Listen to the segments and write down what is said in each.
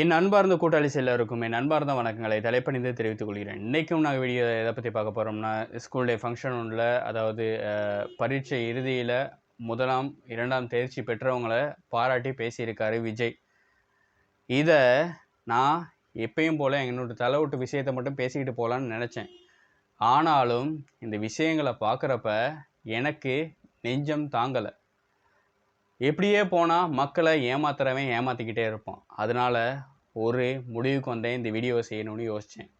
என் அன்பார்ந்த கூட்டாளி எல்லாருக்கும் என் அன்பார்ந்த வணக்கங்களை தலைப்பணிந்து தெரிவித்துக் கொள்கிறேன். இன்றைக்கும் நாங்கள் வீடியோ எதை பற்றி பார்க்க போகிறோம்னா ஸ்கூல் டே ஃபங்க்ஷன் ஒன்றில் அதாவது பரீட்சை இறுதியில் முதலாம் இரண்டாம் தேர்ச்சி பெற்றவங்களை பாராட்டி பேசியிருக்காரு விஜய். இதை நான் எப்பயும் போல் என்னோட தலைவிட்டு விஷயத்தை மட்டும் பேசிக்கிட்டு போகலான்னு நினச்சேன். ஆனாலும் இந்த விஷயங்களை பார்க்குறப்ப எனக்கு நெஞ்சம் தாங்கலை. எப்படியே போனால் மக்களை ஏமாத்துறவன் ஏமாற்றிக்கிட்டே இருப்பான். அதனால் ஒரு முடிவுக்கு வந்தேன் இந்த வீடியோவை செய்யணும்னு யோசித்தேன்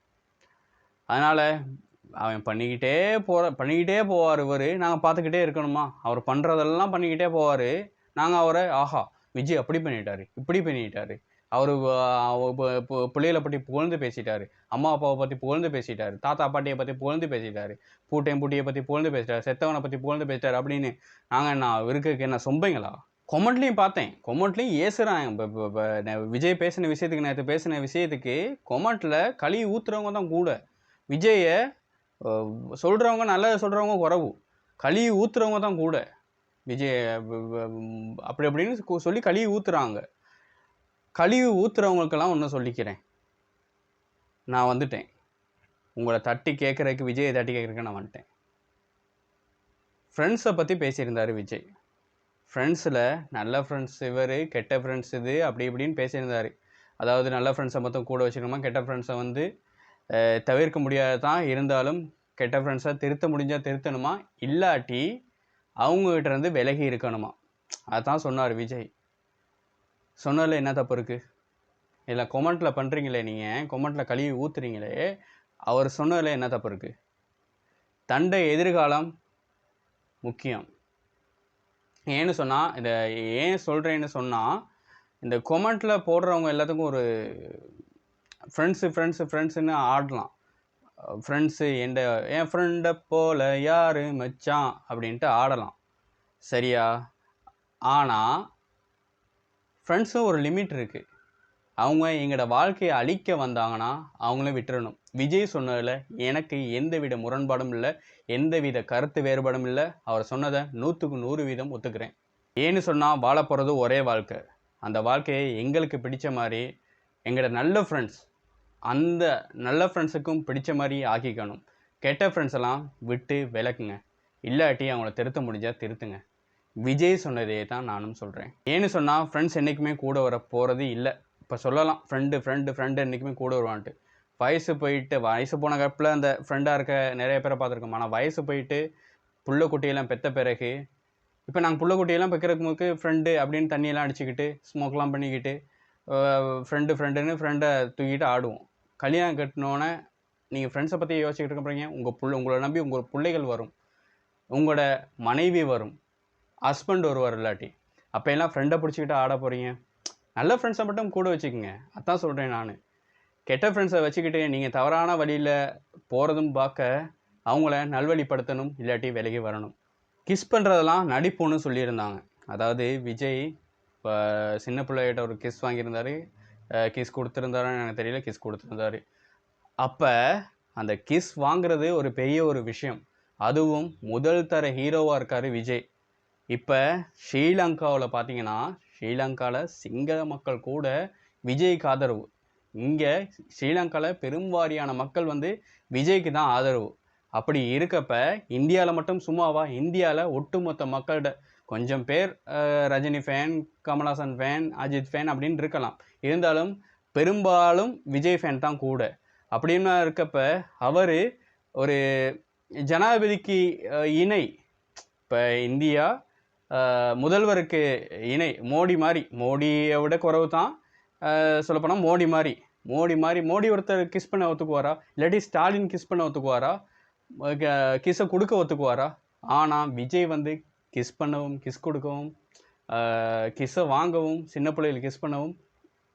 அதனால் அவன் பண்ணிக்கிட்டே போகிற பண்ணிக்கிட்டே போவார் இவர். நாங்கள் பார்த்துக்கிட்டே இருக்கணுமா? அவர் பண்ணுறதெல்லாம் பண்ணிக்கிட்டே போவார். நாங்கள் அவரை ஆஹா விஜய் அப்படி பண்ணிட்டாரு இப்படி பண்ணிட்டாரு. அவர் பிள்ளைகளை பற்றி புகழ்ந்து பேசிட்டாரு. அம்மா அப்பாவை பற்றி புகழ்ந்து பேசிட்டாரு. தாத்தா பாட்டியை பற்றி புகழ்ந்து பேசிட்டாரு. பூட்டையும் பூட்டியை பற்றி புகழ்ந்து பேசிட்டாரு. செத்தவனை பற்றி புகழ்ந்து பேசிட்டாரு அப்படின்னு நாங்கள் என்ன இவருக்கு என்ன சொம்பைங்களா? கொமெண்ட்லேயும் பார்த்தேன். கொமெண்ட்லேயும் ஏசுகிறான் இப்போ இப்போ இப்போ விஜய் பேசின விஷயத்துக்கு நேற்று பேசின விஷயத்துக்கு கொமெண்ட்டில் களி ஊற்றுறவங்க தான் கூட. விஜயை சொல்கிறவங்க நல்லது சொல்கிறவங்க குறவு. களி ஊற்றுறவங்க தான் கூட. விஜய் அப்படி அப்படின்னு சொல்லி களி ஊற்றுறாங்க கழிவு ஊற்றுறவங்களுக்கெல்லாம் ஒன்று சொல்லிக்கிறேன். நான் வந்துட்டேன். உங்களை தட்டி கேட்குறதுக்கு விஜயை தட்டி கேட்குறதுக்கு நான் வந்துட்டேன். ஃப்ரெண்ட்ஸை பற்றி பேசியிருந்தார் விஜய். ஃப்ரெண்ட்ஸில் நல்ல ஃப்ரெண்ட்ஸ் இவர் கெட்ட ஃப்ரெண்ட்ஸ் இது அப்படி இப்படின்னு பேசியிருந்தார். அதாவது நல்ல ஃப்ரெண்ட்ஸை மொத்தம் கூட வச்சுக்கணுமா? கெட்ட ஃப்ரெண்ட்ஸை வந்து தவிர்க்க முடியாது தான் இருந்தாலும் கெட்ட ஃப்ரெண்ட்ஸை திருத்த முடிஞ்சால் திருத்தணுமா? இல்லாட்டி அவங்ககிட்ட இருந்து விலகி இருக்கணுமா? அதான் சொன்னார் விஜய். சொன்னதில் என்ன தப்பு இருக்குது இல்லை கொமெண்ட்டில் பண்ணுறீங்களே நீங்கள் கொமெண்ட்டில் கழுவி ஊத்துறீங்களே. அவர் சொன்னதில் என்ன தப்பு இருக்குது தண்டை எதிர்காலம் முக்கியம். ஏன்னு சொன்னால் இதை ஏன் சொல்கிறேன்னு சொன்னால் இந்த கொமெண்ட்டில் போடுறவங்க எல்லாத்துக்கும் ஒரு ஃப்ரெண்ட்ஸு ஃப்ரெண்ட்ஸு ஃப்ரெண்ட்ஸுன்னு ஆடலாம். ஃப்ரெண்ட்ஸு எந்த என் ஃப்ரெண்டை போல யார் மச்சான்? அப்படின்ட்டு ஆடலாம். சரியா? ஆனால் ஃப்ரெண்ட்ஸும் ஒரு லிமிட் இருக்குது அவங்க எங்களோட வாழ்க்கையை அழிக்க வந்தாங்கன்னா அவங்களும் விட்டுறணும். விஜய் சொன்னதில் எனக்கு எந்தவித முரண்பாடும் இல்லை எந்தவித கருத்து வேறுபாடும் இல்லை. அவர் சொன்னதை நூற்றுக்கு நூறு வீதம் ஒத்துக்கிறேன். ஏன்னு சொன்னால் வாழ போகிறது ஒரே வாழ்க்கை. அந்த வாழ்க்கையை எங்களுக்கு பிடிச்ச மாதிரி எங்களோட நல்ல ஃப்ரெண்ட்ஸ் அந்த நல்ல ஃப்ரெண்ட்ஸுக்கும் பிடிச்ச மாதிரி ஆக்கிக்கணும். கெட்ட ஃப்ரெண்ட்ஸ் எல்லாம் விட்டு விலக்குங்க. இல்லாட்டி அவங்கள திருத்த முடிஞ்சால் திருத்துங்க. விஜய் சொன்னதே தான் நானும் சொல்கிறேன் ஏன்னு சொன்னால் ஃப்ரெண்ட்ஸ் என்றைக்குமே கூட வர போகிறது இல்லை. இப்போ சொல்லலாம் ஃப்ரெண்டு ஃப்ரெண்டு ஃப்ரெண்டு என்றைக்குமே கூட வருவான்ட்டு. வயசு போயிட்டு வயசு போன கப்பில் அந்த ஃப்ரெண்டாக இருக்க நிறைய பேரை பார்த்துருக்கோம். ஆனால் வயசு போயிட்டு புள்ள குட்டியெல்லாம் பெற்ற பிறகு இப்போ நாங்கள் புள்ள குட்டியெல்லாம் பெக்கிறதுக்கு ஃப்ரெண்டு அப்படின்னு தண்ணியெல்லாம் அடிச்சுக்கிட்டு ஸ்மோக்லாம் பண்ணிக்கிட்டு ஃப்ரெண்டு ஃப்ரெண்டுன்னு ஃப்ரெண்டை தூக்கிட்டு ஆடுவோம். கல்யாணம் கட்டினோன்னே நீங்கள் ஃப்ரெண்ட்ஸை பற்றி யோசிச்சுக்கிட்டு இருக்க போகிறீங்க உங்கள் புள்ள உங்களை நம்பி உங்கள் பிள்ளைகள் வரும். உங்களோட மனைவி வரும். ஹஸ்பண்ட் வருவார் இல்லாட்டி. அப்போ எல்லாம் ஃப்ரெண்டை பிடிச்சிக்கிட்டு ஆட போகிறீங்க நல்ல ஃப்ரெண்ட்ஸை மட்டும் கூட வச்சுக்கோங்க. அதான் சொல்கிறேன் நான். கெட்ட ஃப்ரெண்ட்ஸை வச்சுக்கிட்டு நீங்கள் தவறான வழியில் போகிறதும் பார்க்க அவங்கள நல்வழிப்படுத்தணும் இல்லாட்டி விலகி வரணும். கிஸ் பண்ணுறதெல்லாம் நடிப்புன்னு சொல்லியிருந்தாங்க. அதாவது விஜய் இப்போ சின்ன பிள்ளைகிட்ட ஒரு கிஸ் வாங்கியிருந்தாரு. கிஸ் கொடுத்துருந்தாருன்னு எனக்கு தெரியல கிஸ் கொடுத்துருந்தாரு. அப்போ அந்த கிஸ் வாங்குறது ஒரு பெரிய ஒரு விஷயம். அதுவும் முதல் தர ஹீரோவாக இருக்கார் விஜய். இப்போ ஸ்ரீலங்காவில் பார்த்தீங்கன்னா ஸ்ரீலங்காவில் சிங்கள மக்கள் கூட விஜய்க்கு ஆதரவு. இங்கே ஸ்ரீலங்காவில் பெரும்வாரியான மக்கள் வந்து விஜய்க்கு தான் ஆதரவு. அப்படி இருக்கப்ப இந்தியாவில் மட்டும் சும்மாவா? இந்தியாவில் ஒட்டுமொத்த மக்கள்கிட்ட கொஞ்சம் பேர் Rajini fan Kamal Haasan fan Ajith fan அப்படின்னு இருக்கலாம். இருந்தாலும் பெரும்பாலும் விஜய் ஃபேன் தான் கூட. அப்படின்னு இருக்கப்ப அவர் ஒரு ஜனாதிபதிக்கு இணை. இப்போ இந்தியா முதல்வருக்கு இணை மோடி மாதிரி மோடியை விட குறவு தான் சொல்லப்போனால் மோடி மாதிரி மோடி மாதிரி மோடி ஒருத்தர் கிஸ் பண்ண ஒத்துக்குவாரா? இல்லாட்டி ஸ்டாலின் கிஸ் பண்ண ஒத்துக்குவாரா? கிஸ்ஸை கொடுக்க ஒத்துக்குவாரா? ஆனால் விஜய் வந்து கிஸ் பண்ணவும் கிஸ் கொடுக்கவும் கிஸ்ஸை வாங்கவும் சின்ன பிள்ளைகள் கிஸ் பண்ணவும்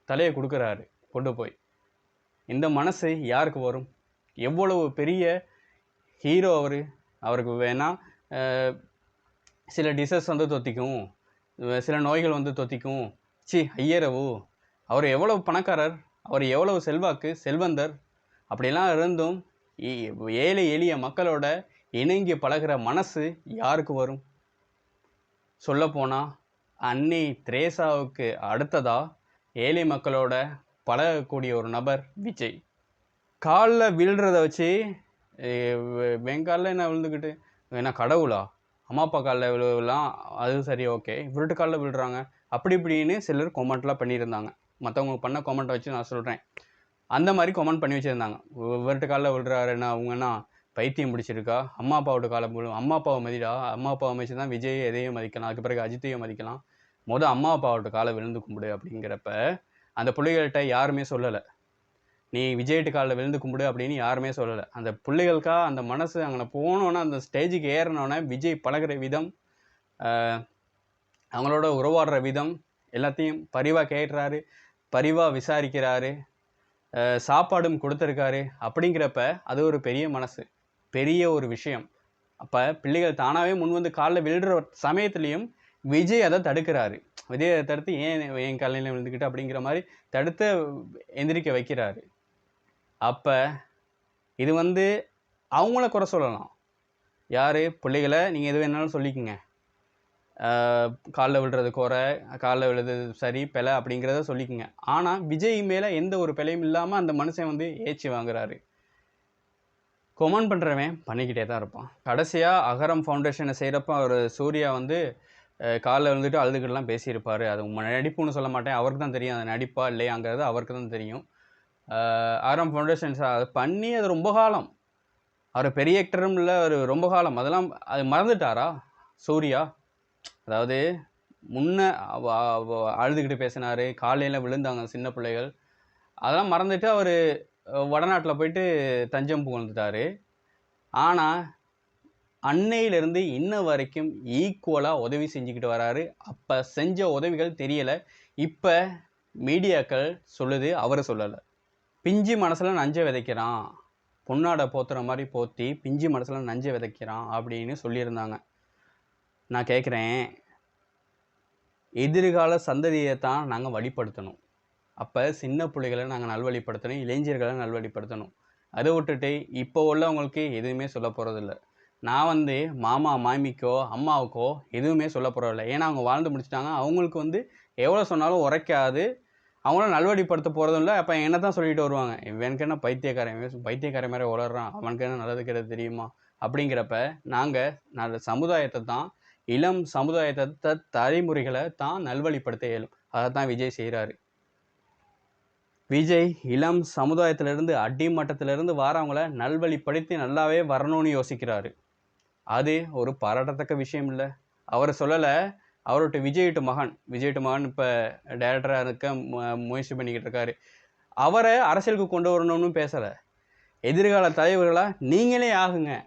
தலையை கொடுக்குறாரு கொண்டு போய். இந்த மனசு யாருக்கு வரும்? எவ்வளவு பெரிய ஹீரோ அவர் அவருக்கு வேணால் சில டிசஸ் வந்து தொத்திக்கும். சில நோய்கள் வந்து தொத்திக்கும். சி ஐயரவு. அவர் எவ்வளவு பணக்காரர்? அவர் எவ்வளவு செல்வாக்கு? செல்வந்தர். அப்படிலாம் இருந்தும் ஏழை எளிய மக்களோட இணங்கி பழகுற மனசு யாருக்கு வரும்? சொல்லப்போனால் அன்னை திரேசாவுக்கு அடுத்ததாக ஏழை மக்களோட பழகக்கூடிய ஒரு நபர் விஜய். காலில் விழுறத வச்சு வெங்காலில் என்ன விழுந்துக்கிட்டு என்ன கடவுளா? அம்மா அப்பா காலில் விழுவலாம் அது சரி ஓகே இவர்கிட்ட காலில் விழுறாங்க. அப்படி இப்படின்னு சிலர் கொமெண்ட்லாம் பண்ணியிருந்தாங்க. மற்றவங்க பண்ண கொமெண்ட்டை வச்சு நான் சொல்கிறேன் அந்த மாதிரி கொமெண்ட் பண்ணி வச்சுருந்தாங்க. இவர்கிட்ட காலில் விழுறாருன்னா அவங்கன்னா பைத்தியம் பிடிச்சிருக்கா? அம்மா அப்பாவோட காலம் விழும் அம்மா அப்பாவை மதிடா. அம்மா அப்பாவை மதிச்சு தான் விஜய் எதையும் மதிக்கலாம். அதுக்கு பிறகு அஜித்தையும் மதிக்கலாம். மொதல் அம்மா அப்பாவோட காலை விழுந்து கும்பிடு அப்படிங்கிறப்ப அந்த பிள்ளைகள்கிட்ட யாருமே சொல்லலை. நீ விஜய்ட்டு காலில் விழுந்து கும்பிடு அப்படின்னு யாருமே சொல்லலை. அந்த பிள்ளைகளுக்கா அந்த மனசு அங்கே போனோன்னே அந்த ஸ்டேஜுக்கு ஏறினோன்னே விஜய் பழகுற விதம் அவங்களோட உறவாடுற விதம் எல்லாத்தையும் பரிவாக கேட்டுறாரு பரிவாக விசாரிக்கிறாரு சாப்பாடும் கொடுத்துருக்காரு அப்படிங்கிறப்ப அது ஒரு பெரிய மனசு பெரிய ஒரு விஷயம். அப்போ பிள்ளைகள் தானாகவே முன் வந்து காலில் விழுற சமயத்துலேயும் விஜய் அதை தடுக்கிறாரு. விஜய் அதை தடுத்து ஏன் என் காலையில் விழுந்துக்கிட்டு அப்படிங்கிற மாதிரி தடுத்து எந்திரிக்க வைக்கிறாரு. அப்போ இது வந்து அவங்கள குறை சொல்லலாம். யார்? பிள்ளைகளை நீங்கள் எது வேணாலும் சொல்லிக்கோங்க. காலில் விழுறது குறை காலில் விழுறது சரி பிழை அப்படிங்கிறத சொல்லிக்கோங்க. ஆனால் விஜய் மேலே எந்த ஒரு பிழையும் இல்லாமல் அந்த மனுஷன் வந்து ஏச்சி வாங்குறாரு. கொமெண்ட் பண்ணுறவன் பண்ணிக்கிட்டே தான் இருப்பான். கடைசியாக அகரம் ஃபவுண்டேஷனை செய்கிறப்ப அவர் சூர்யா வந்து காலில் விழுந்துட்டு அழுதுகிட்டலாம் பேசியிருப்பார். அது உண்மை நடிப்புன்னு சொல்ல மாட்டேன். அவருக்கு தான் தெரியும். அந்த நடிப்பா இல்லையாங்கிறது அவருக்கு தான் தெரியும். ஆரம் ஃபவுண்டேஷன்ஸ் அதை பண்ணி அது ரொம்ப காலம். அவர் பெரிய ஆக்டரும் இல்லை அவர் ரொம்ப காலம். அதெல்லாம் அது மறந்துட்டாரா? சூர்யா? அதாவது முன்ன அழுதுகிட்டு பேசினார் காலையில் விழுந்தாங்க சின்ன பிள்ளைகள். அதெல்லாம் மறந்துட்டு அவர் வடநாட்டில் போயிட்டு தஞ்சம் புகழ்ந்துட்டார். ஆனால் அன்னையிலிருந்து இன்ன வரைக்கும் ஈக்குவலாக உதவி செஞ்சுக்கிட்டு வராரு. அப்போ செஞ்ச உதவிகள் தெரியலை. இப்போ மீடியாக்கள் சொல்லுது அவரை சொல்லலை. பிஞ்சு மனசில் நஞ்சை விதைக்கிறான். பொன்னாடை போத்துற மாதிரி போத்தி பிஞ்சு மனசில் நஞ்சை விதைக்கிறான் அப்படின்னு சொல்லியிருந்தாங்க. நான் கேட்குறேன் எதிர்கால சந்ததியை தான் நாங்கள் வழிப்படுத்தணும். அப்போ சின்ன பிள்ளைகளை நாங்கள் நல்வழிப்படுத்தணும் இளைஞர்களை நல்வழிப்படுத்தணும். அதை விட்டுட்டு இப்போ உள்ளவங்களுக்கு எதுவுமே சொல்ல போகிறதில்ல நான் வந்து மாமா மாமிக்கோ அம்மாவுக்கோ எதுவுமே சொல்ல போகிறதில்ல ஏன்னா அவங்க வாழ்ந்து முடிச்சிட்டாங்க. அவங்களுக்கு வந்து எவ்வளோ சொன்னாலும் உரைக்காது. அவங்களும் நல்வழிப்படுத்த போகிறதும் இல்லை. அப்போ என்ன தான் சொல்லிட்டு வருவாங்க. இவனுக்கு என்ன பைத்தியக்காரன்? இவன் பைத்தியக்காரன் மாதிரி உளறான் அவனுக்கு என்ன நல்லது கிடையாது தெரியுமா? அப்படிங்கிறப்ப நாங்கள் நல்ல சமுதாயத்தை தான் இளம் சமுதாயத்தை தலைமுறைகளை தான் நல்வழிப்படுத்த இயலும். அதை தான் விஜய் செய்கிறாரு விஜய் இளம் சமுதாயத்திலிருந்து அடிமட்டத்திலிருந்து வாரவங்கள நல்வழிப்படுத்தி நல்லாவே வரணும்னு யோசிக்கிறாரு. அது ஒரு பாராட்டத்தக்க விஷயம் இல்லை. அவர் சொல்லலை அவர்கிட்ட விஜய்ட்டு மகன். விஜய்ட்டு மகன் இப்போ டேரக்டராக இருக்க மு- முயற்சி பண்ணிக்கிட்டு இருக்காரு. அவரை அரசியலுக்கு கொண்டு வரணும்னு பேசலை. எதிர்கால தலைவர்களாக நீங்களே ஆகுங்க.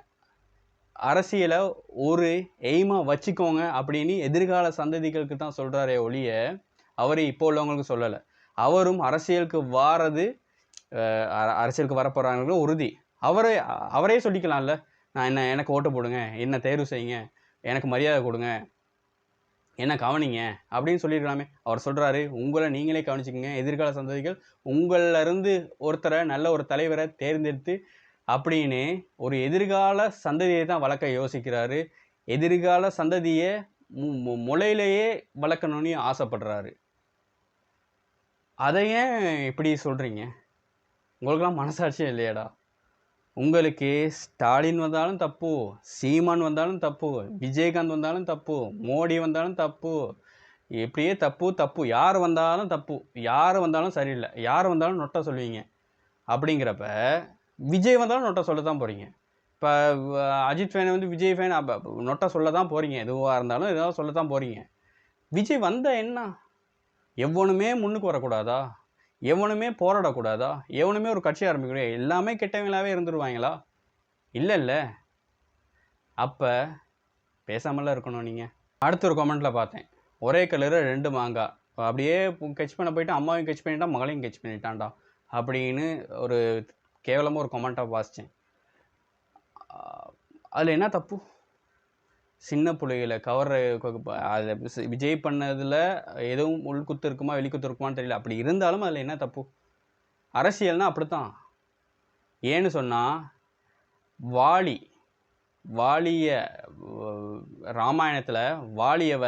அரசியலை ஒரு எய்மாக வச்சுக்கோங்க அப்படின்னு எதிர்கால சந்ததிகளுக்கு தான் சொல்கிறாரே ஒழிய அவர் இப்போ உள்ளவங்களுக்கு சொல்லலை. அவரும் அரசியலுக்கு வாரது அரசியலுக்கு வரப்போகிறாங்களும் உறுதி. அவரே அவரே சொல்லிக்கலாம்ல. நான் என்ன எனக்கு ஓட்டு போடுங்க. என்ன தேர்வு செய்யுங்க. எனக்கு மரியாதை கொடுங்க. என்ன கவனிங்க? அப்படின்னு சொல்லியிருக்கலாமே. அவர் சொல்கிறாரு உங்களை நீங்களே கவனிச்சிக்கோங்க. எதிர்கால சந்ததிகள் உங்களில் இருந்து ஒருத்தரை நல்ல ஒரு தலைவரை தேர்ந்தெடுத்து அப்படின்னு ஒரு எதிர்கால சந்ததியை தான் வளர்க்க யோசிக்கிறாரு. எதிர்கால சந்ததியை மு- மு- முளையிலேயே வளர்க்கணும்னு ஆசைப்படுறாரு. அதை ஏன் இப்படி சொல்கிறீங்க உங்களுக்கெல்லாம் மனசாட்சியே இல்லையாடா. உங்களுக்கு ஸ்டாலின் வந்தாலும் தப்பு சீமான் வந்தாலும் தப்பு விஜயகாந்த் வந்தாலும் தப்பு மோடி வந்தாலும் தப்பு இப்படியே தப்பு தப்பு. யார் வந்தாலும் தப்பு. யார் வந்தாலும் சரியில்லை. யார் வந்தாலும் நொட்ட சொல்லுவீங்க. அப்படிங்கிறப்ப விஜய் வந்தாலும் நொட்ட சொல்ல தான் போகிறீங்க இப்போ அஜித் ஃபேன் வந்து விஜய் ஃபேன் நொட்ட சொல்ல தான் போகிறீங்க எதுவாக இருந்தாலும் எதாவது சொல்ல தான் போகிறீங்க விஜய் வந்த என்ன? எவ்வளவுமே முன்னுக்கு வரக்கூடாதா? எவனுமே போராடக்கூடாதா? எவனுமே ஒரு கட்சி ஆரம்பிக்கக்கூடாது? எல்லாமே கெட்டவங்களாகவே இருந்துருவாங்களா? இல்லை இல்லை. அப்போ பேசாமலாம் இருக்கணும் நீங்கள் அடுத்த ஒரு கமெண்ட்டில் பார்த்தேன். ஒரே கலரு ரெண்டு மாங்காய் அப்படியே கெச் பண்ண போயிட்டு அம்மாவையும் கட்ச் பண்ணிட்டான் மகளையும் கட்ச் பண்ணிட்டான்டா. அப்படின்னு ஒரு கேவலமாக ஒரு கமெண்ட்டாக வாசித்தேன் அதில் என்ன தப்பு? சின்ன பிள்ளைகளை கவர் அதில் விஜய் பண்ணதில் எதுவும் உள்குத்து இருக்குமா வெளிக்குத்து இருக்குமான்னு தெரியல. அப்படி இருந்தாலும் அதில் என்ன தப்பு? அரசியல்னால் அப்படித்தான். ஏன்னு சொன்னால் வாலி வாலிய ராமாயணத்தில் வாலியவ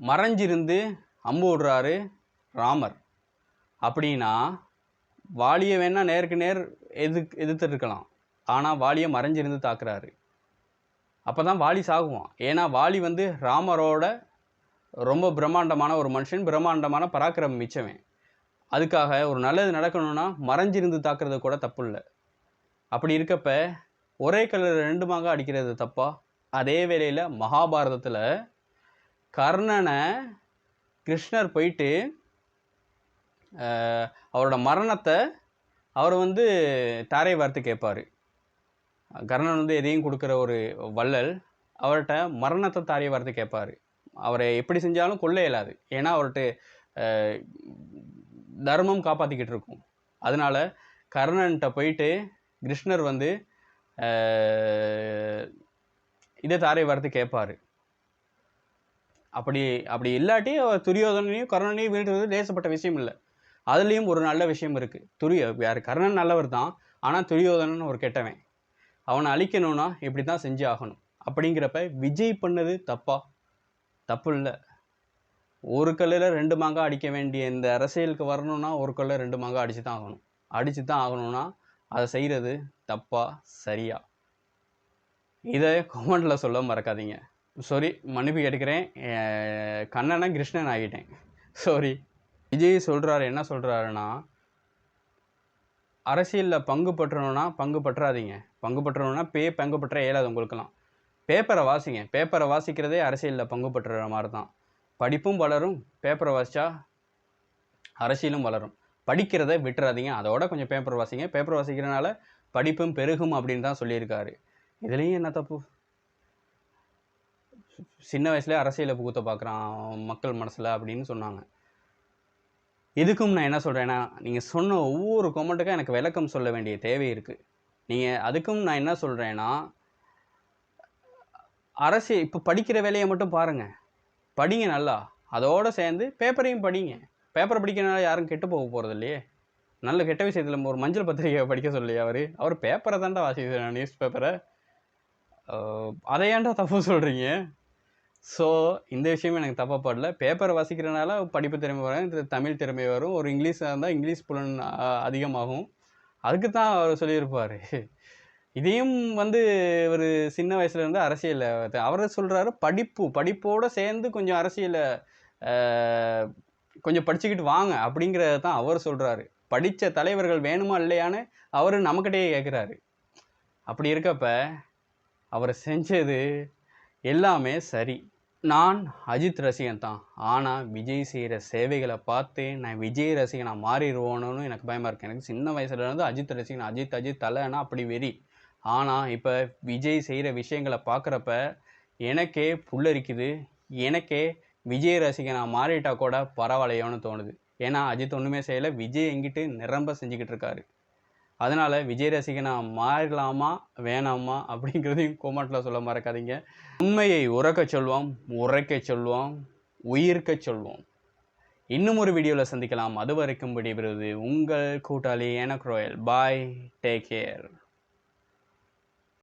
மறைஞ்சிருந்து அம்பு விடுறாரு ராமர். அப்படின்னா வாலியை வேணால் நேருக்கு நேர் எது எதிர்த்துருக்கலாம் ஆனால் வாலியை மறைஞ்சிருந்து தாக்குறாரு. அப்போ தான் வாலி சாகுவான். ஏன்னா வாலி வந்து ராமரோட ரொம்ப பிரம்மாண்டமான ஒரு மனுஷன் பிரம்மாண்டமான பராக்கிரமம் மிச்சவன். அதுக்காக ஒரு நல்லது நடக்கணும்னா மறைஞ்சிருந்து தாக்குறது கூட தப்பு இல்லை அப்படி இருக்கப்ப ஒரே கலர் ரெண்டுமாக அடிக்கிறது தப்பா? அதே வேளையில் மகாபாரதத்தில் கர்ணனை கிருஷ்ணர் போயிட்டு அவரோட மரணத்தை அவர் வந்து தாரை வார்த்து கேட்பார். கர்ணன் வந்து எதையும் கொடுக்குற ஒரு வள்ளல் அவர்கிட்ட மரணத்தை தாரிய வரது கேட்பார். அவரை எப்படி செஞ்சாலும் கொள்ள இயலாது. ஏன்னா அவர்கிட்ட தர்மம் காப்பாற்றிக்கிட்டு இருக்கும். அதனால கர்ணன்கிட்ட போயிட்டு கிருஷ்ணர் வந்து இதை தாரை வரது கேட்பார். அப்படி அப்படி இல்லாட்டி அவர் துரியோதனையும் கர்ணனையும் வீட்டுறது லேசப்பட்ட விஷயம் இல்லை. அதுலேயும் ஒரு நல்ல விஷயம் இருக்குது துரிய யார் கர்ணன் நல்லவர் தான். ஆனால் துரியோதனன் ஒரு கெட்டவன். அவனை அழிக்கணும்னா இப்படி தான் செஞ்சு ஆகணும். அப்படிங்கிறப்ப விஜய் பண்ணது தப்பா? தப்பு இல்லை. ஒரு கல்லில் ரெண்டு மாங்காய் அடிக்க வேண்டிய இந்த அரசியலுக்கு வரணும்னா ஒரு கல்லில் ரெண்டு மாங்காய் அடித்து தான் ஆகணும். அடித்து தான் ஆகணும்னா அதை செய்கிறது தப்பா? சரியா? இதை கமெண்டில் சொல்ல மறக்காதீங்க. சாரி மன்னிப்பு கேட்டுக்கிறேன். கண்ணனை கிருஷ்ணன் ஆகிட்டேன். சாரி விஜய் சொல்கிறாரு என்ன சொல்கிறாருன்னா அரசியலில் பங்கு பற்றணும்னா பங்கு பற்றாதீங்க. பங்கு பற்றணும்னா பே பங்கு பற்ற இயலாது உங்களுக்கெல்லாம். பேப்பரை வாசிங்க. பேப்பரை வாசிக்கிறதே அரசியலில் பங்கு பற்றுற மாதிரி தான் படிப்பும் வளரும். பேப்பரை வாசித்தா அரசியலும் வளரும். படிக்கிறத விட்டுறாதீங்க. அதோட கொஞ்சம் பேப்பர் வாசிங்க. பேப்பர் வாசிக்கிறனால படிப்பும் பெருகும் அப்படின்னு தான் சொல்லியிருக்காரு. இதுலேயும் என்ன தப்பு? சின்ன வயசுலேயே அரசியலை புகுத்த பார்க்குறான் மக்கள் மனசில் அப்படின்னு சொன்னாங்க. இதுக்கும் நான் என்ன சொல்கிறேன்னா நீங்கள் சொன்ன ஒவ்வொரு கொமெண்ட்டுக்கும் எனக்கு விளக்கம் சொல்ல வேண்டிய தேவை இருக்குது நீங்கள் அதுக்கும் நான் என்ன சொல்கிறேன்னா அரசு இப்போ படிக்கிற வேலையை மட்டும் பாருங்கள் படிங்க நல்லா. அதோடு சேர்ந்து பேப்பரையும் படிங்க. பேப்பரை படிக்கிறனால யாரும் கெட்டு போக போகிறது இல்லையே. நல்ல கெட்ட விஷயத்தில் ஒரு மஞ்சள் பத்திரிக்கையை படிக்க சொல்லலையே அவர். அவர் பேப்பரை தான்டா வாசிக்கிறார் நியூஸ் பேப்பரை அதை ஏன்டா தப்பு சொல்கிறீங்க ஸோ இந்த விஷயம் எனக்கு தப்பாக படல. பேப்பரை வாசிக்கிறனால படிப்பு திறமை வரும் தமிழ் திறமை வரும். ஒரு இங்கிலீஷாக இருந்தால் இங்கிலீஷ் புலன் அதிகமாகும். அதுக்கு தான் அவர் சொல்லியிருப்பார். இதையும் வந்து ஒரு சின்ன வயசுல இருந்து அரசியலில் அவர் சொல்கிறாரு படிப்பு படிப்போடு சேர்ந்து கொஞ்சம் அரசியலை கொஞ்சம் படிச்சுக்கிட்டு வாங்க அப்படிங்கிறத தான் அவர் சொல்கிறாரு படித்த தலைவர்கள் வேணுமா இல்லையான்னு அவர் நம்மக்கிட்டேயே கேட்குறாரு அப்படி இருக்கப்ப அவர் செஞ்சது எல்லாமே சரி. நான் அஜித் ரசிகன் தான். ஆனால் விஜய் செய்கிற சேவைகளை பார்த்து நான் விஜய் ரசிகனாக மாறிடுவோன்னு எனக்கு பயமாக இருக்கு. எனக்கு சின்ன வயசுலேருந்து அஜித் ரசிகன் அஜித் அஜித் தலைன்னா அப்படி வெறி. ஆனால் இப்போ விஜய் செய்கிற விஷயங்களை பார்க்குறப்ப எனக்கே புல்லரிக்குது. எனக்கே விஜய் ரசிகனாக மாறிட்டா கூட பரவாயில்லையோன்னு தோணுது. ஏன்னா அஜித் ஒன்றுமே செய்யலை. விஜய் எங்கிட்டு நிரம்ப செஞ்சுக்கிட்டு இருக்காரு. அதனால் விஜய் ரசிகனா மாறலாமா வேணாமா அப்படிங்கிறதையும் கோமாட்டில் சொல்ல மறக்காதீங்க. உண்மையை உறக்க சொல்வோம் உரைக்க சொல்வோம் உயிர்க்க சொல்வோம். இன்னும் ஒரு வீடியோவில் சந்திக்கலாம். அது வரைக்கும் விடைபெறுவது உங்கள் கூட்டாளி எனக்கு ரோயல். Bye take care